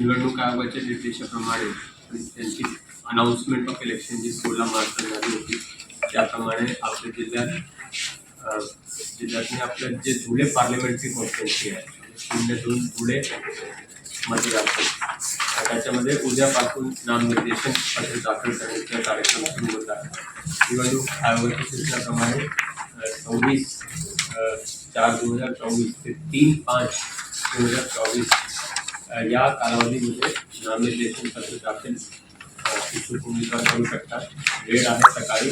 निवडणूक आयोगाच्या निर्देशाप्रमाणे आणि त्यांची अनाऊन्समेंट ऑफ इलेक्शन जी सोळा मार्चला झाली होती त्याप्रमाणे आपल्या जिल्ह्यात अ, जिल्ह्यातले आपल्या जे धुळे पार्लमेंटरी कॉन्स्टिट्युन्सी आहे शून्य दोन धुळे मतदारसंघ त्याच्यामध्ये उद्यापासून नामनिर्देशन पत्र दाखल करण्याचा कार्यक्रम सुरू होत आहे. निवडणूक आयोगाच्या सूचनाप्रमाणे सव्वीस चार दोन हजार चोवीस ते तीन पाच दोन हजार चोवीस या कालावधीमध्ये ग्रामीण पत्र दाखल अ, इच्छुक उमेदवार करू शकतात. वेळ आहे सकाळी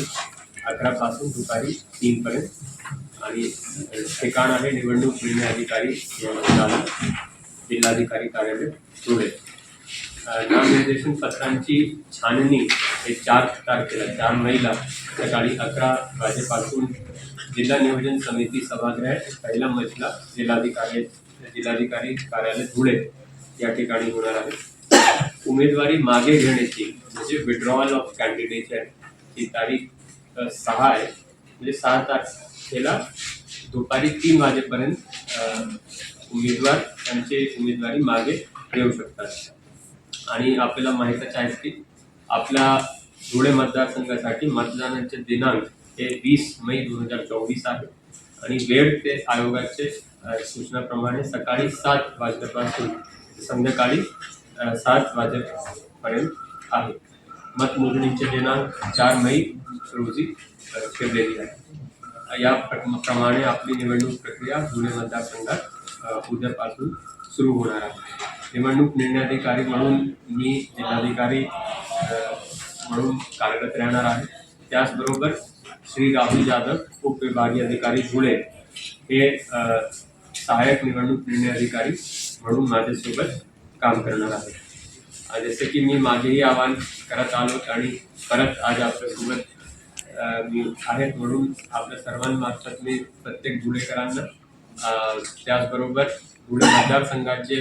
अकरापासून दुपारी तीनपर्यंत आणि ठिकाण आहे निवडणूक निर्णय अधिकारी जिल्हाधिकारी कार्यालय धुळे नामनिर्देशन पत्रांची छाननी हे चार तारखेला चार मेला सकाळी अकरा वाजेपासून जिल्हा नियोजन समिती सभागृह पहिला मजला जिल्हाधिकारी जिल्हाधिकारी कार्यालय धुळे या ठिकाणी होणार आहे. उमेदवारी मागे घेण्याची म्हणजे विड्रॉवल ऑफ कॅन्डिडेचर ही तारीख सहा आहे. म्हणजे सहा तारखेला दुपारी तीन वाजेपर्यंत उमेदवार त्यांचे उमेदवारी मागे घेऊ शकतात. आणि आपल्याला माहीतच आहे की आपल्या धुळे मतदारसंघासाठी मतदानाचे दिनांक हे वीस मई दोन हजार चोवीस आहे. आणि वेळ ते आयोगाचे सूचनाप्रमाणे सकाळी सात वाजल्यापासून संध्याकाळी सात वाजेपर्यंत आहे. मतमोजणीचे दिनांक चार मई रोजी ठेवलेली आहे. या प्रमाणे आपली निवडणूक प्रक्रिया धुळे मतदारसंघात उद्यापासून सुरू होणार आहे. निवडणूक निर्णयाधिकारी म्हणून मी जिल्हाधिकारी म्हणून कार्यरत राहणार आहे. त्याचबरोबर श्री राहुल जाधव उपविभागीय अधिकारी धुळे हे सहाय्यक निवडणूक निर्णय अधिकारी म्हणून माझ्यासोबत काम करणार आहे. जसं जसे की मी मागेही आवाहन करत आलो आणि परत आज आपल्यासोबत मी आहेत म्हणून आपल्या सर्वांमार्फत मी प्रत्येक धुळेकरांना त्याचबरोबर धुळे मतदारसंघाचे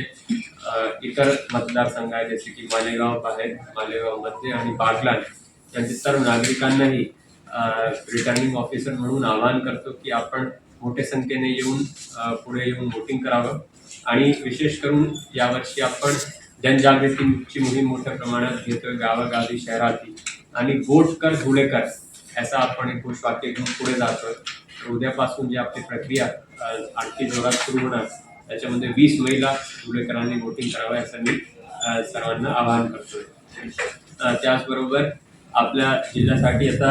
इतर मतदारसंघ आहेत जसे की मालेगाव बाहेर मालेगावमध्ये आणि बागलान यांचे सर्व नागरिकांनाही रिटर्निंग ऑफिसर म्हणून आवाहन करतो की आपण मोठ्या संख्येने येऊन पुढे येऊन वोटिंग करावं. आणि विशेष करून यावर्षी आपण जनजागृतीची मोहीम मोठ्या प्रमाणात घेतोय गावागावी शहरातील. आणि गोटकर कर धुळे आपण एक घोषवाक्य घेऊन पुढे जातोय. तर उद्यापासून जी आपली प्रक्रिया आणखी जोरात सुरू होणार त्याच्यामध्ये वीस मेला धुळेकरांनी वोटिंग करावं असं मी सर्वांना आवाहन करतोय. त्याचबरोबर आपल्या जिल्ह्यासाठी आता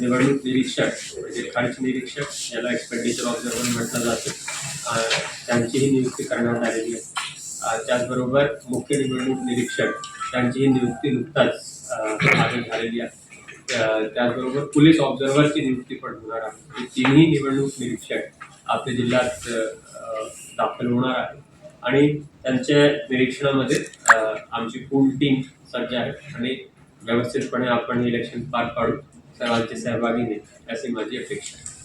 निवडणूक निरीक्षक म्हणजे खर्च निरीक्षक याला एक्सपेंडिचर ऑब्झर्वर म्हटलं जातं. त्यांचीही नियुक्ती करण्यात आलेली आहे. त्याचबरोबर मुख्य निवडणूक निरीक्षक त्यांचीही नियुक्ती नुकताच अ, झालेली आहे. त्याचबरोबर पोलीस ऑब्झर्वरची नियुक्ती पण होणार आहे. म्हणजे तिन्ही निवडणूक निरीक्षक आपल्या जिल्ह्यात दाखल होणार आहे आणि त्यांच्या निरीक्षणामध्ये आमची पूर्ण टीम सज्ज आहे. आणि व्यवस्थितपणे आपण हे इलेक्शन पार पाडू. सर्वांचे सहभागी नाही अशी माझी अपेक्षा आहे.